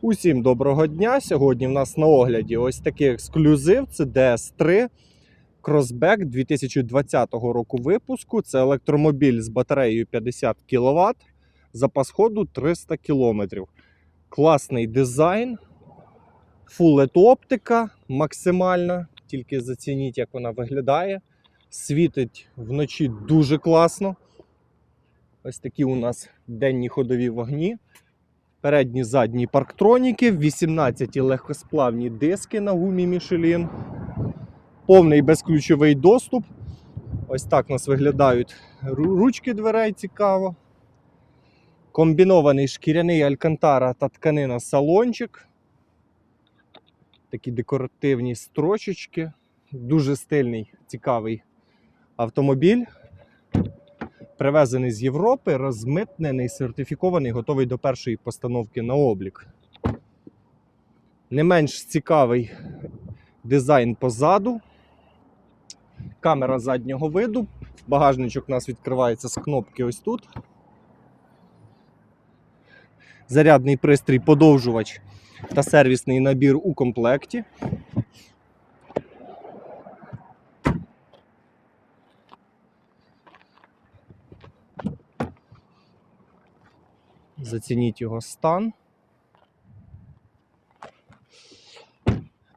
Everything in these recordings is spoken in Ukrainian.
Усім доброго дня! Сьогодні в нас на огляді ось такий ексклюзив. Це DS3 Crossback 2020 року випуску. Це електромобіль з батареєю 50 кВт, запас ходу 300 км. Класний дизайн, LED оптика максимальна. Тільки зацініть, як вона виглядає. Світить вночі дуже класно. Ось такі у нас денні ходові вогні. Передні задні парктроніки, 18 легкосплавні диски на гумі Michelin. Повний безключовий доступ. Ось так у нас виглядають ручки дверей цікаво. Комбінований шкіряний алькантара та тканина салончик. Такі декоративні строчечки. Дуже стильний, цікавий автомобіль. Привезений з Європи, розмитнений, сертифікований, готовий до першої постановки на облік. Не менш цікавий дизайн позаду. Камера заднього виду. Багажничок у нас відкривається з кнопки ось тут. Зарядний пристрій, подовжувач та сервісний набір у комплекті. Зацініть його стан.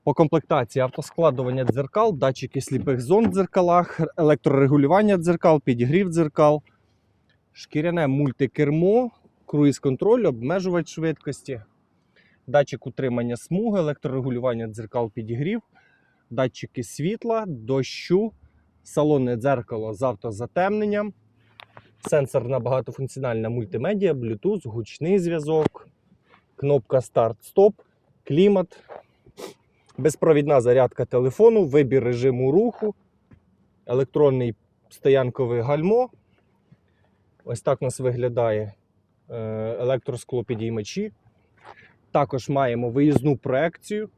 По комплектації автоскладування дзеркал, датчики сліпих зон в дзеркалах, електрорегулювання дзеркал, підігрів дзеркал, шкіряне мультикермо, круїз-контроль, обмежувач швидкості, датчик утримання смуги, електрорегулювання дзеркал, підігрів, датчики світла, дощу, салонне дзеркало з автозатемненням, Сенсорна багатофункціональна мультимедіа, Bluetooth, гучний зв'язок, кнопка старт-стоп, клімат, безпровідна зарядка телефону, вибір режиму руху, електронний стоянковий гальмо. Ось так у нас виглядає е, електросклопідіймачі. Також маємо виїзну проекцію.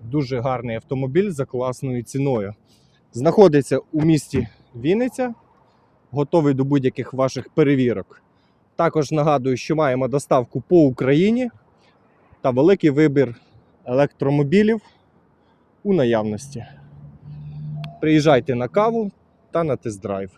Дуже гарний автомобіль за класною ціною. Знаходиться у місті Вінниця, готовий до будь-яких ваших перевірок. Також нагадую, що маємо доставку по Україні та великий вибір електромобілів у наявності. Приїжджайте на каву та на тест-драйв.